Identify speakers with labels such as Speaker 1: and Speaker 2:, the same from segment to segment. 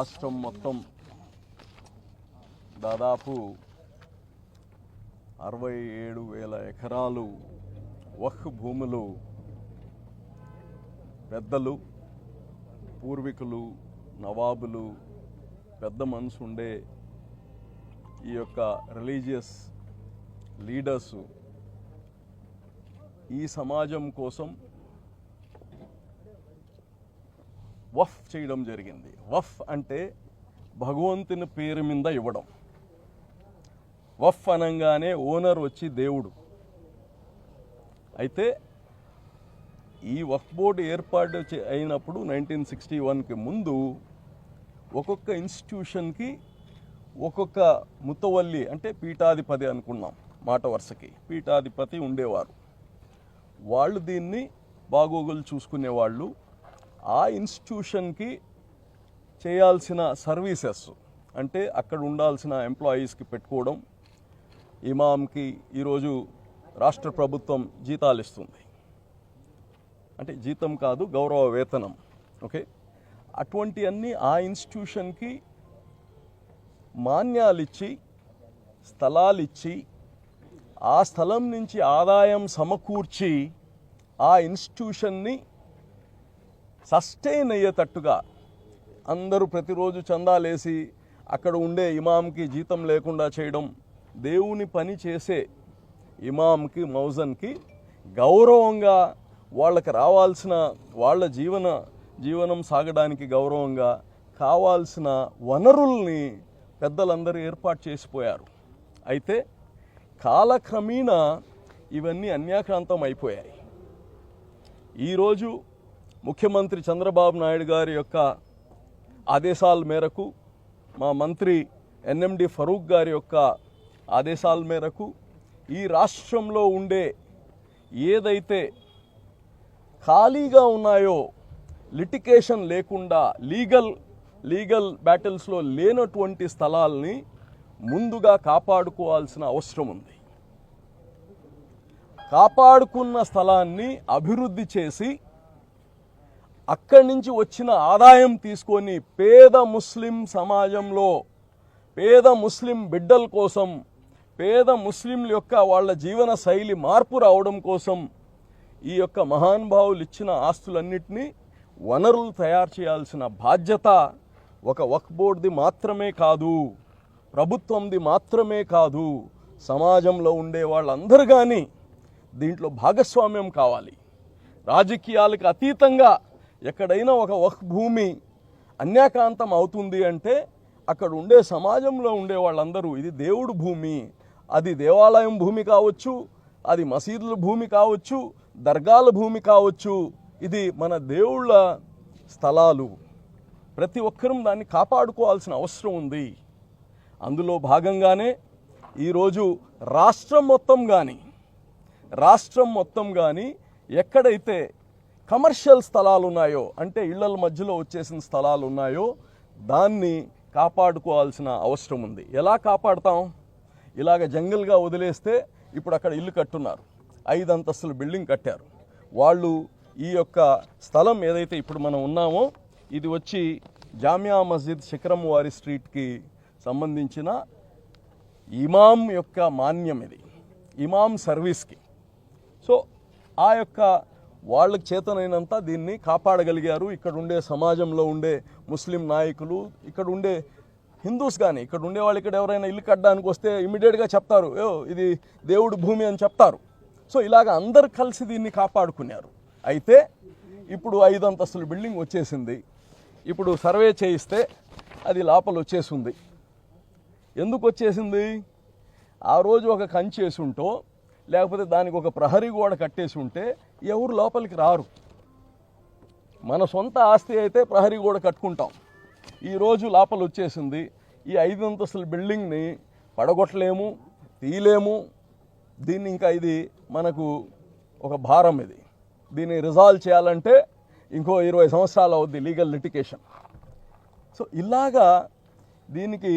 Speaker 1: రాష్ట్రం మొత్తం దాదాపు అరవై ఏడు వేల ఎకరాలు వహ్ భూములు పెద్దలు పూర్వీకులు నవాబులు పెద్ద మనసు ఉండే ఈ యొక్క రిలీజియస్ లీడర్సు ఈ సమాజం కోసం వఫ్ చేయడం జరిగింది. వఫ్ అంటే భగవంతుని పేరు మీద ఇవ్వడం. వఫ్ అనగానే ఓనర్ వచ్చి దేవుడు. అయితే ఈ వఫ్ బోర్డు ఏర్పాటు అయినప్పుడు నైన్టీన్ సిక్స్టీ వన్కి ముందు ఒక్కొక్క ఇన్స్టిట్యూషన్కి ఒక్కొక్క ముతవల్లి అంటే పీఠాధిపతి అనుకున్నాం మాట వరుసకి. పీఠాధిపతి ఉండేవారు. వాళ్ళు దీన్ని బాగోగులు చూసుకునేవాళ్ళు. ఆ ఇన్స్టిట్యూషన్కి చేయాల్సిన సర్వీసెస్ అంటే అక్కడ ఉండాల్సిన ఎంప్లాయీస్కి పెట్టుకోవడం ఇమామ్కి ఈరోజు రాష్ట్ర ప్రభుత్వం జీతాలు ఇస్తుంది. అంటే జీతం కాదు గౌరవ వేతనం. ఓకే? అటువంటి అన్నీ ఆ ఇన్స్టిట్యూషన్కి మాన్యాలిచ్చి స్థలాలిచ్చి ఆ స్థలం నుంచి ఆదాయం సమకూర్చి ఆ ఇన్స్టిట్యూషన్ని సస్టైన్ అయ్యేటట్టుగా అందరూ ప్రతిరోజు చందాలేసి అక్కడ ఉండే ఇమాంకి జీతం లేకుండా చేయడం దేవుని పని చేసే ఇమాంకి మౌజన్కి గౌరవంగా వాళ్ళకి రావాల్సిన వాళ్ళ జీవన జీవనం సాగడానికి గౌరవంగా కావాల్సిన వనరుల్ని పెద్దలందరూ ఏర్పాటు చేసిపోయారు. అయితే కాలక్రమేణా ఇవన్నీ అన్యాక్రాంతం అయిపోయాయి. ఈరోజు ముఖ్యమంత్రి చంద్రబాబు నాయుడు గారి యొక్క ఆదేశాల మేరకు మా మంత్రి ఎన్ఎండి ఫరూక్ గారి యొక్క ఆదేశాల మేరకు ఈ రాష్ట్రంలో ఉండే ఏదైతే ఖాళీగా ఉన్నాయో లిటికేషన్ లేకుండా లీగల్ లీగల్ బ్యాటిల్స్లో లేనటువంటి స్థలాల్ని ముందుగా కాపాడుకోవాల్సిన అవసరం ఉంది. కాపాడుకున్న స్థలాన్ని అభివృద్ధి చేసి అక్కడి నుంచి వచ్చిన ఆదాయం తీసుకొని పేద ముస్లిం సమాజంలో పేద ముస్లిం బిడ్డల కోసం పేద ముస్లింల యొక్క వాళ్ళ జీవన శైలి మార్పు రావడం కోసం ఈ యొక్క మహానుభావులు ఇచ్చిన ఆస్తులన్నింటినీ వనరులు తయారు చేయాల్సిన బాధ్యత ఒక వక్ బోర్డుది మాత్రమే కాదు ప్రభుత్వంది మాత్రమే కాదు సమాజంలో ఉండే వాళ్ళందరూ కానీ దీంట్లో భాగస్వామ్యం కావాలి. రాజకీయాలకు అతీతంగా ఎక్కడైనా ఒక వక్ భూమి అన్యాకాంతం అవుతుంది అంటే అక్కడ ఉండే సమాజంలో ఉండే వాళ్ళందరూ ఇది దేవుడు భూమి. అది దేవాలయం భూమి కావచ్చు అది మసీదుల భూమి కావచ్చు దర్గాల భూమి కావచ్చు. ఇది మన దేవుళ్ళ స్థలాలు. ప్రతి ఒక్కరూ దాన్ని కాపాడుకోవాల్సిన అవసరం ఉంది. అందులో భాగంగానే ఈరోజు రాష్ట్రం మొత్తం కానీ రాష్ట్రం మొత్తం కానీ ఎక్కడైతే కమర్షియల్ స్థలాలు ఉన్నాయో అంటే ఇళ్ళల మధ్యలో వచ్చేసిన స్థలాలు ఉన్నాయో దాన్ని కాపాడుకోవాల్సిన అవసరం ఉంది. ఎలా కాపాడతాం? ఇలాగ జంగల్గా వదిలేస్తే ఇప్పుడు అక్కడ ఇల్లు కట్టున్నారు. ఐదు అంతస్తుల బిల్డింగ్ కట్టారు. వాళ్ళు ఈ యొక్క స్థలం ఏదైతే ఇప్పుడు మనం ఉన్నామో ఇది వచ్చి జామియా మస్జిద్ శిఖరం వారి స్ట్రీట్కి సంబంధించిన ఇమాం యొక్క మాన్యం ఇది. ఇమాం సర్వీస్కి. సో ఆ యొక్క వాళ్ళకి చేతనైనంత దీన్ని కాపాడగలిగారు. ఇక్కడ ఉండే సమాజంలో ఉండే ముస్లిం నాయకులు ఇక్కడ ఉండే హిందూస్ కానీ ఇక్కడ ఉండే వాళ్ళు ఇక్కడ ఎవరైనా ఇల్లు కట్టడానికి వస్తే ఇమీడియట్గా చెప్తారు ఏ ఇది దేవుడు భూమి అని చెప్తారు. సో ఇలాగ అందరు కలిసి దీన్ని కాపాడుకున్నారు. అయితే ఇప్పుడు ఐదు అంతస్తుల బిల్డింగ్ వచ్చేసింది. ఇప్పుడు సర్వే చేయిస్తే అది లోపల వచ్చేసింది. ఎందుకు వచ్చేసింది? ఆ రోజు ఒక కంచి వేసి ఉంటో లేకపోతే దానికి ఒక ప్రహరీ గోడ కట్టేసి ఉంటే ఎవరు లోపలికి రారు. మన సొంత ఆస్తి అయితే ప్రహరీ గోడ కట్టుకుంటాం. ఈరోజు లోపల వచ్చేసింది ఈ ఐదు అంతస్తుల బిల్డింగ్ని పడగొట్టలేము తీయలేము. దీన్ని ఇంకా ఇది మనకు ఒక భారం ఇది. దీన్ని రిజాల్వ్ చేయాలంటే ఇంకో ఇరవై సంవత్సరాలు అవుద్ది లీగల్ లిటికేషన్ సో ఇలాగా దీనికి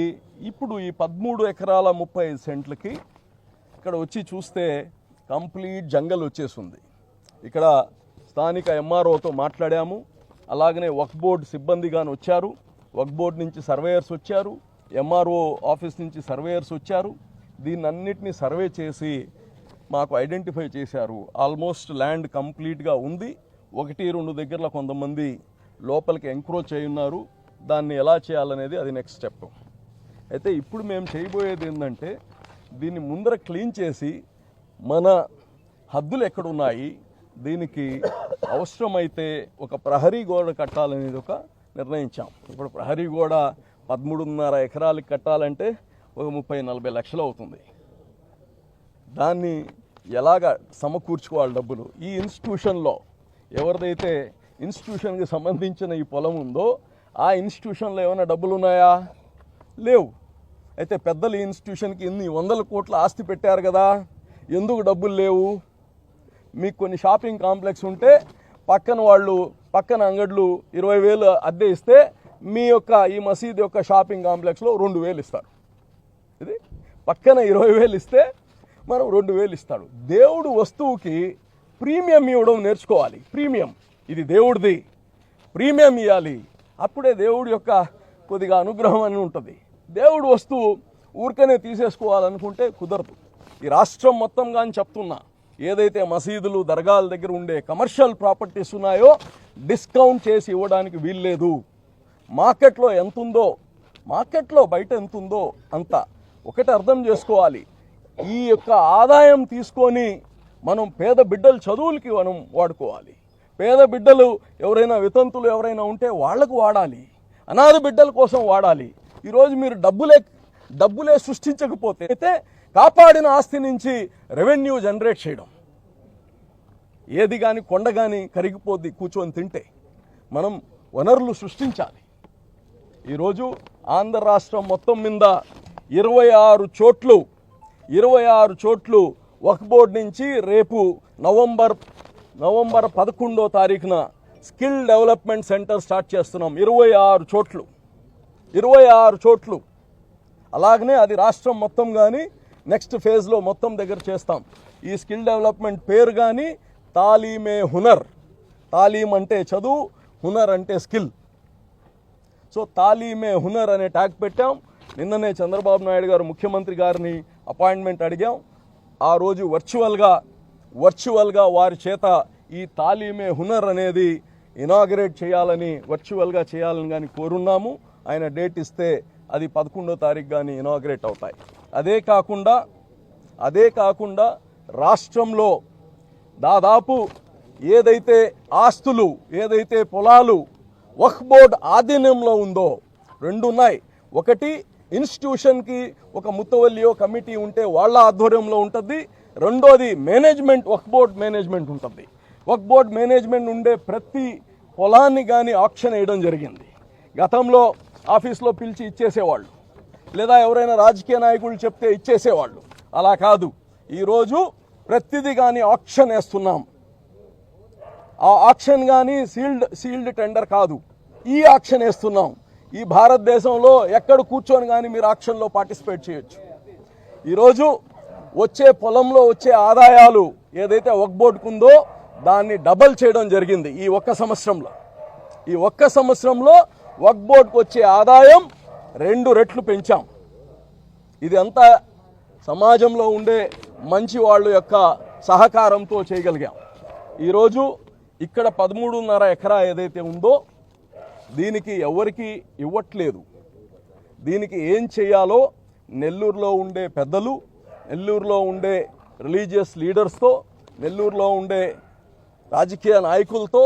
Speaker 1: ఇప్పుడు ఈ పదమూడు ఎకరాల ముప్పై ఐదు సెంట్లకి ఇక్కడ వచ్చి చూస్తే కంప్లీట్ జంగల్ వచ్చేసింది. ఇక్కడ స్థానిక ఎంఆర్ఓతో మాట్లాడాము. అలాగనే వక్ బోర్డు సిబ్బంది కానీ వచ్చారు. వక్ బోర్డు నుంచి సర్వేయర్స్ వచ్చారు. ఎంఆర్ఓ ఆఫీస్ నుంచి సర్వేయర్స్ వచ్చారు. దీన్ని అన్నిటినీ సర్వే చేసి మాకు ఐడెంటిఫై చేశారు. ఆల్మోస్ట్ ల్యాండ్ కంప్లీట్గా ఉంది. ఒకటి రెండు దగ్గరలో కొంతమంది లోపలికి ఎంక్రోచ్ అయి ఉన్నారు. దాన్ని ఎలా చేయాలనేది అది నెక్స్ట్ స్టెప్. అయితే ఇప్పుడు మేము చేయబోయేది ఏంటంటే దీన్ని ముందర క్లీన్ చేసి మన హద్దులు ఎక్కడున్నాయి దీనికి అవసరమైతే ఒక ప్రహరీ గోడ కట్టాలనేది ఒక నిర్ణయించాం. ఇప్పుడు ప్రహరీ గోడ పదమూడున్నర ఎకరాలకి కట్టాలంటే ఒక ముప్పై నలభై లక్షలు అవుతుంది. దాన్ని ఎలాగ సమకూర్చుకోవాలి డబ్బులు? ఈ ఇన్స్టిట్యూషన్లో ఎవరిదైతే ఇన్స్టిట్యూషన్కి సంబంధించిన ఈ పొలం ఉందో ఆ ఇన్స్టిట్యూషన్లో ఏమైనా డబ్బులు ఉన్నాయా లేవు. అయితే పెద్దలు ఇన్స్టిట్యూషన్కి ఇన్ని వందల కోట్ల ఆస్తి పెట్టారు కదా? ఎందుకు డబ్బులు లేవు? మీకు కొన్ని షాపింగ్ కాంప్లెక్స్ ఉంటే పక్కన వాళ్ళు పక్కన అంగడ్లు ఇరవై వేలు అద్దె ఇస్తే మీ యొక్క ఈ మసీద్ యొక్క షాపింగ్ కాంప్లెక్స్లో రెండు వేలు ఇస్తారు. ఇది పక్కన ఇరవై వేలు ఇస్తే మనం రెండు వేలు ఇస్తాడు. దేవుడు వస్తువుకి ప్రీమియం ఇవ్వడం నేర్చుకోవాలి. ప్రీమియం. ఇది దేవుడిది. ప్రీమియం ఇవ్వాలి అప్పుడే దేవుడి యొక్క కొద్దిగా అనుగ్రహం అని ఉంటుంది. దేవుడు వస్తువు ఊరికనే తీసేసుకోవాలనుకుంటే కుదరదు. ఈ రాష్ట్రం మొత్తం కానీ చెప్తున్నా. ఏదైతే మసీదులు దర్గాల దగ్గర ఉండే కమర్షియల్ ప్రాపర్టీస్ ఉన్నాయో డిస్కౌంట్ చేసి ఇవ్వడానికి వీల్లేదు. మార్కెట్లో ఎంత ఉందో మార్కెట్లో బయట ఎంత ఉందో అంత. ఒకటి అర్థం చేసుకోవాలి. ఈ యొక్క ఆదాయం తీసుకొని మనం పేద బిడ్డల చదువులకి మనం వాడుకోవాలి. పేద బిడ్డలు ఎవరైనా వితంతులు ఎవరైనా ఉంటే వాళ్ళకు వాడాలి. అనాథ బిడ్డల కోసం వాడాలి. ఈరోజు మీరు డబ్బులే డబ్బులే సృష్టించకపోతే అయితే కాపాడిన ఆస్తి నుంచి రెవెన్యూ జనరేట్ చేయడం. ఏది కానీ కొండ కానీ కరిగిపోద్ది కూర్చొని తింటే మనం వనరులు సృష్టించాలి. ఈరోజు ఆంధ్ర రాష్ట్రం మొత్తం మీద ఇరవై ఆరు చోట్లు ఇరవై ఆరు చోట్లు వక్ బోర్డ్ నుంచి రేపు నవంబర్ నవంబర్ పదకొండో తారీఖున స్కిల్ డెవలప్మెంట్ సెంటర్ స్టార్ట్ చేస్తున్నాం. ఇరవై ఆరు చోట్లు. ఇరవై ఆరు చోట్లు. అలాగనే అది రాష్ట్రం మొత్తం కానీ నెక్స్ట్ ఫేజ్లో మొత్తం దగ్గర చేస్తాం. ఈ స్కిల్ డెవలప్మెంట్ పేరు కానీ తాలీమే హునర్. తాలీం అంటే చదువు హునర్ అంటే స్కిల్. సో తాలీమే హునర్ అనే ట్యాగ్ పెట్టాం. నిన్ననే చంద్రబాబు నాయుడు గారు ముఖ్యమంత్రి గారిని అపాయింట్మెంట్ అడిగాం. ఆ రోజు వర్చువల్గా వర్చువల్గా వారి చేత ఈ తాలీమే హునర్ అనేది ఇనాగరేట్ చేయాలని వర్చువల్గా చేయాలని కానీ కోరున్నాము. ఆయన డేట్ ఇస్తే అది పదకొండో తారీఖు కానీ ఇనాగరేట్ అవుతాయి. అదే కాకుండా అదే కాకుండా రాష్ట్రంలో దాదాపు ఏదైతే ఆస్తులు ఏదైతే పొలాలు వక్ బోర్డ్ ఆధీనంలో ఉందో రెండు ఉన్నాయి. ఒకటి ఇన్స్టిట్యూషన్కి ఒక ముత్తవల్లియో కమిటీ ఉంటే వాళ్ళ ఆధ్వర్యంలో ఉంటుంది. రెండోది మేనేజ్మెంట్ వక్ బోర్డ్ మేనేజ్మెంట్ ఉంటుంది. వక్ బోర్డ్ మేనేజ్మెంట్ ఉండే ప్రతి పొలాన్ని కానీ ఆక్షన్ వేయడం జరిగింది. గతంలో ఆఫీస్లో పిలిచి ఇచ్చేసేవాళ్ళు. లేదా ఎవరైనా రాజకీయ నాయకులు చెప్తే ఇచ్చేసేవాళ్ళు. అలా కాదు. ఈరోజు ప్రతిదీ కానీ ఆక్షన్ వేస్తున్నాం. ఆ ఆక్షన్ కానీ సీల్డ్ సీల్డ్ టెండర్ కాదు. ఈ ఆక్షన్ వేస్తున్నాం. ఈ భారతదేశంలో ఎక్కడ కూర్చొని కానీ మీరు ఆక్షన్లో పార్టిసిపేట్ చేయొచ్చు. ఈరోజు వచ్చే పొలంలో వచ్చే ఆదాయాలు ఏదైతే ఒక్ బోర్డుకుందో దాన్ని డబల్ చేయడం జరిగింది ఈ ఒక్క సంవత్సరంలో. ఈ ఒక్క సంవత్సరంలో వక్ బోర్డుకు వచ్చే ఆదాయం రెండు రెట్లు పెంచాం. ఇది అంతా సమాజంలో ఉండే మంచి వాళ్ళ యొక్క సహకారంతో చేయగలిగాం. ఈరోజు ఇక్కడ పదమూడున్నర ఎకరా ఏదైతే ఉందో దీనికి ఎవరికి ఇవ్వట్లేదు. దీనికి ఏం చేయాలో నెల్లూరులో ఉండే పెద్దలు నెల్లూరులో ఉండే రిలీజియస్ లీడర్స్తో నెల్లూరులో ఉండే రాజకీయ నాయకులతో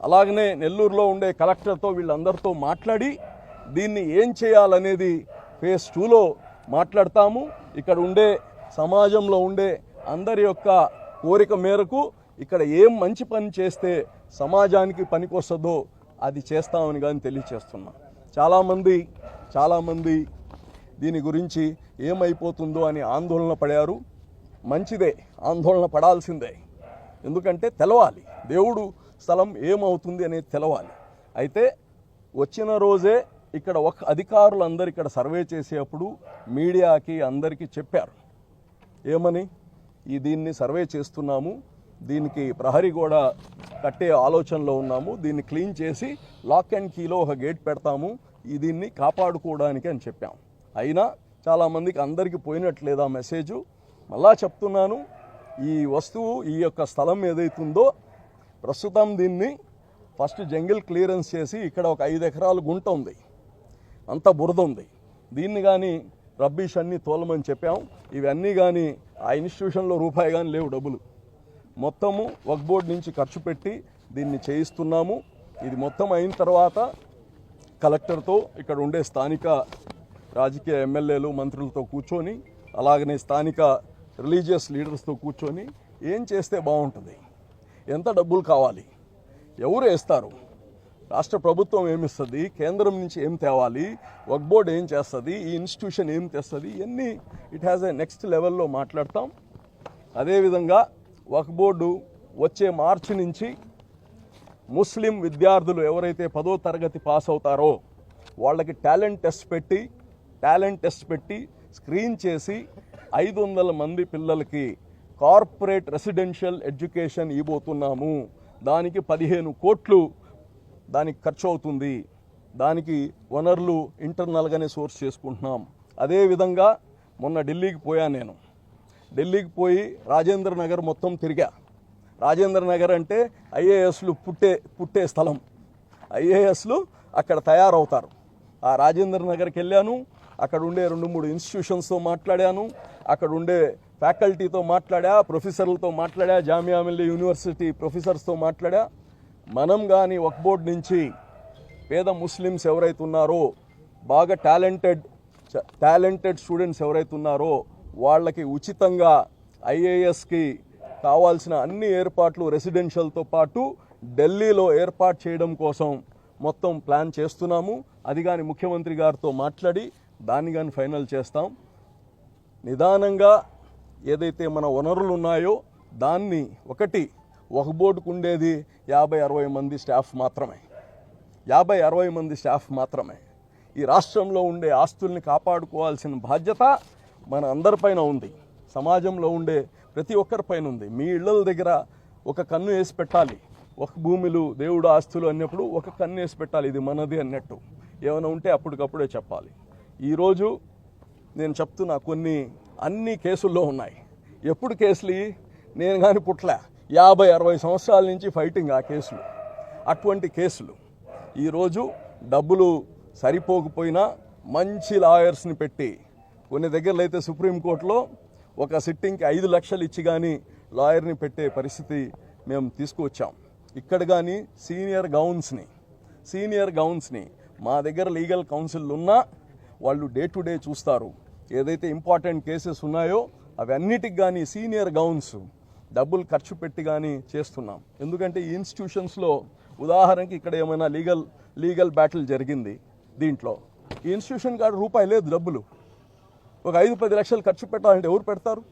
Speaker 1: అలాగనే నెల్లూరులో ఉండే కలెక్టర్తో వీళ్ళందరితో మాట్లాడి దీన్ని ఏం చేయాలనేది ఫేజ్ టూలో మాట్లాడతాము. ఇక్కడ ఉండే సమాజంలో ఉండే అందరి యొక్క కోరిక మేరకు ఇక్కడ ఏం మంచి పని చేస్తే సమాజానికి పనికొస్తుందో అది చేస్తామని కానీ తెలియచేస్తున్నా. చాలామంది చాలామంది దీని గురించి ఏమైపోతుందో అని ఆందోళన పడారు. మంచిదే ఆందోళన పడాల్సిందే. ఎందుకంటే తెలవాలి దేవుడు స్థలం ఏమవుతుంది అనేది తెలవాలి. అయితే వచ్చిన రోజే ఇక్కడ ఒక అధికారులు అందరు ఇక్కడ సర్వే చేసేటప్పుడు మీడియాకి అందరికీ చెప్పారు. ఏమని? ఈ దీన్ని సర్వే చేస్తున్నాము దీనికి ప్రహరీ కూడా కట్టే ఆలోచనలో ఉన్నాము దీన్ని క్లీన్ చేసి లాక్ అండ్ కీలో ఒక గేట్ పెడతాము ఈ దీన్ని కాపాడుకోవడానికి అని చెప్పాం. అయినా చాలామందికి అందరికీ పోయినట్లేదా మెసేజు. మళ్ళా చెప్తున్నాను ఈ వస్తువు ఈ యొక్క స్థలం ఏదైతుందో ప్రస్తుతం దీన్ని ఫస్ట్ జంగిల్ క్లియరెన్స్ చేసి ఇక్కడ ఒక ఐదు ఎకరాలు గుంట ఉంది. అంత బురద ఉంది. దీన్ని కానీ రబ్బీష్ అన్నీ తోలమని చెప్పాం. ఇవన్నీ కానీ ఆ ఇన్స్టిట్యూషన్లో రూపాయి కానీ లేవు డబ్బులు. మొత్తము వక్ బోర్డ్ నుంచి ఖర్చు పెట్టి దీన్ని చేయిస్తున్నాము. ఇది మొత్తం అయిన తర్వాత కలెక్టర్తో ఇక్కడ ఉండే స్థానిక రాజకీయ ఎమ్మెల్యేలు మంత్రులతో కూర్చొని అలాగనే స్థానిక రిలీజియస్ లీడర్స్తో కూర్చొని ఏం చేస్తే బాగుంటుంది? ఎంత డబ్బులు కావాలి? ఎవరు వేస్తారు? రాష్ట్ర ప్రభుత్వం ఏమిస్తుంది కేంద్రం నుంచి ఏం తేవాలి? వర్క్ బోర్డ్ ఏం చేస్తుంది? ఈ ఇన్స్టిట్యూషన్ ఏం తెస్తుంది? ఇవన్నీ ఇట్ హ్యాస్ ఏ నెక్స్ట్ లెవెల్లో మాట్లాడతాం. అదేవిధంగా వర్క్ బోర్డు వచ్చే మార్చి నుంచి ముస్లిం విద్యార్థులు ఎవరైతే పదో తరగతి పాస్ అవుతారో వాళ్ళకి టాలెంట్ టెస్ట్ పెట్టి టాలెంట్ టెస్ట్ పెట్టి స్క్రీన్ చేసి ఐదు వందల మంది పిల్లలకి కార్పొరేట్ రెసిడెన్షియల్ ఎడ్యుకేషన్ ఇవ్వబోతున్నాము. దానికి పదిహేను కోట్లు దానికి ఖర్చు అవుతుంది దానికి వనరులు ఇంటర్నల్గానే సోర్స్ చేసుకుంటున్నాం. అదేవిధంగా మొన్న ఢిల్లీకి పోయాను నేను. ఢిల్లీకి పోయి రాజేంద్ర నగర్ మొత్తం తిరిగా. రాజేంద్ర నగర్ అంటే ఐఏఎస్లు పుట్టే పుట్టే స్థలం. ఐఏఎస్లు అక్కడ తయారవుతారు. ఆ రాజేంద్ర నగర్కి వెళ్ళాను. అక్కడ ఉండే రెండు మూడు ఇన్స్టిట్యూషన్స్తో మాట్లాడాను. అక్కడ ఉండే ఫ్యాకల్టీతో మాట్లాడా ప్రొఫెసర్లతో మాట్లాడా జామియా మిల్లీ యూనివర్సిటీ ప్రొఫెసర్స్తో మాట్లాడా మనం కానీ ఒక బోర్డ్ నుంచి పేద ముస్లిమ్స్ ఎవరైతే ఉన్నారో బాగా టాలెంటెడ్ టాలెంటెడ్ స్టూడెంట్స్ ఎవరైతే ఉన్నారో వాళ్ళకి ఉచితంగా ఐఏఎస్కి కావాల్సిన అన్ని ఏర్పాట్లు రెసిడెన్షియల్తో పాటు ఢిల్లీలో ఏర్పాటు చేయడం కోసం మొత్తం ప్లాన్ చేస్తున్నాము. అది కానీ ముఖ్యమంత్రి గారితో మాట్లాడి దాన్ని కానీ ఫైనల్ చేస్తాం. నిదానంగా ఏదైతే మన వనరులు ఉన్నాయో దాన్ని ఒకటి ఒక బోర్డుకు ఉండేది యాభై అరవై మంది స్టాఫ్ మాత్రమే. యాభై అరవై మంది స్టాఫ్ మాత్రమే. ఈ రాష్ట్రంలో ఉండే ఆస్తుల్ని కాపాడుకోవాల్సిన బాధ్యత మన అందరిపైన ఉంది. సమాజంలో ఉండే ప్రతి ఒక్కరిపైన ఉంది. మీ ఇళ్ళల దగ్గర ఒక కన్ను వేసి పెట్టాలి. ఒక భూమిలు దేవుడు ఆస్తులు అన్నప్పుడు ఒక కన్ను వేసి పెట్టాలి. ఇది మనది అన్నట్టు. ఏమైనా ఉంటే అప్పటికప్పుడే చెప్పాలి. ఈరోజు నేను చెప్తున్నా కొన్ని అన్ని కేసుల్లో ఉన్నాయి. ఎప్పుడు కేసులు నేను కానీ పుట్ల యాభై అరవై సంవత్సరాల నుంచి ఫైటింగ్ ఆ కేసులు. అటువంటి కేసులు. ఈరోజు డబ్బులు సరిపోకపోయినా మంచి లాయర్స్ని పెట్టి కొన్ని దగ్గరలో అయితే సుప్రీంకోర్టులో ఒక సిట్టింగ్కి ఐదు లక్షలు ఇచ్చి కానీ లాయర్ని పెట్టే పరిస్థితి మేము తీసుకువచ్చాం. ఇక్కడ కానీ సీనియర్ గౌన్స్ని సీనియర్ గౌన్స్ని మా దగ్గర లీగల్ కౌన్సిల్ ఉన్నా వాళ్ళు డే టు డే చూస్తారు. ఏదైతే ఇంపార్టెంట్ కేసెస్ ఉన్నాయో అవన్నిటికి కానీ సీనియర్ గౌన్స్ డబ్బులు ఖర్చు పెట్టి కానీ చేస్తున్నాం. ఎందుకంటే ఈ ఇన్స్టిట్యూషన్స్లో ఉదాహరణకి ఇక్కడ ఏమైనా లీగల్ లీగల్ బ్యాటిల్ జరిగింది దీంట్లో. ఈ ఇన్స్టిట్యూషన్ కాడ రూపాయి లేదు డబ్బులు. ఒక ఐదు పది లక్షలు ఖర్చు పెట్టాలంటే ఎవరు పెడతారు?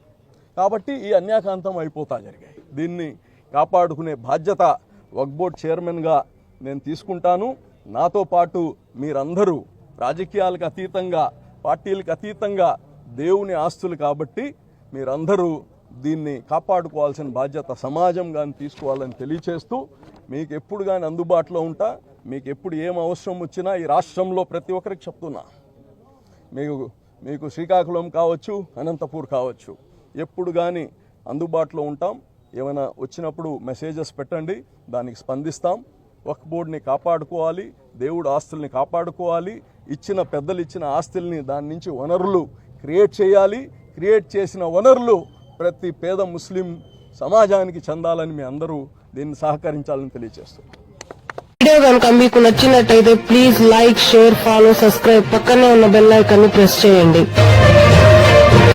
Speaker 1: కాబట్టి ఈ అన్యాకాంతం అయిపోతా జరిగాయి. దీన్ని కాపాడుకునే బాధ్యత వక్ బోర్డ్ చైర్మన్గా నేను తీసుకుంటాను. నాతో పాటు మీరందరూ రాజకీయాలకు అతీతంగా పార్టీలకు అతీతంగా దేవుని ఆస్తులు కాబట్టి మీరందరూ దీన్ని కాపాడుకోవాల్సిన బాధ్యత సమాజం కానీ తీసుకోవాలని తెలియచేస్తూ మీకు ఎప్పుడు కానీ అందుబాటులో ఉంటా మీకు ఎప్పుడు ఏం అవసరం వచ్చినా ఈ రాష్ట్రంలో ప్రతి ఒక్కరికి చెప్తున్నా. మీకు మీకు శ్రీకాకుళం కావచ్చు అనంతపూర్ కావచ్చు ఎప్పుడు కానీ అందుబాటులో ఉంటాం. ఏమైనా వచ్చినప్పుడు మెసేజెస్ పెట్టండి దానికి స్పందిస్తాం. వక్ బోర్డ్ని కాపాడుకోవాలి దేవుడు ఆస్తుల్ని కాపాడుకోవాలి ఇచ్చిన పెద్దలు ఇచ్చిన ఆస్తుల్ని దాని నుంచి వనరులు క్రియేట్ చేయాలి. క్రియేట్ చేసిన వనరులు ప్రతి పేద ముస్లిం సమాజానికి చెందాలని మీ అందరూ దీన్ని సహకరించాలని తెలియజేస్తున్నాను
Speaker 2: వీడియో కనుక మీకు నచ్చినట్టయితే please like share follow subscribe పక్కనే ఉన్న బెల్ ఐకాన్ ప్రెస్ చేయండి.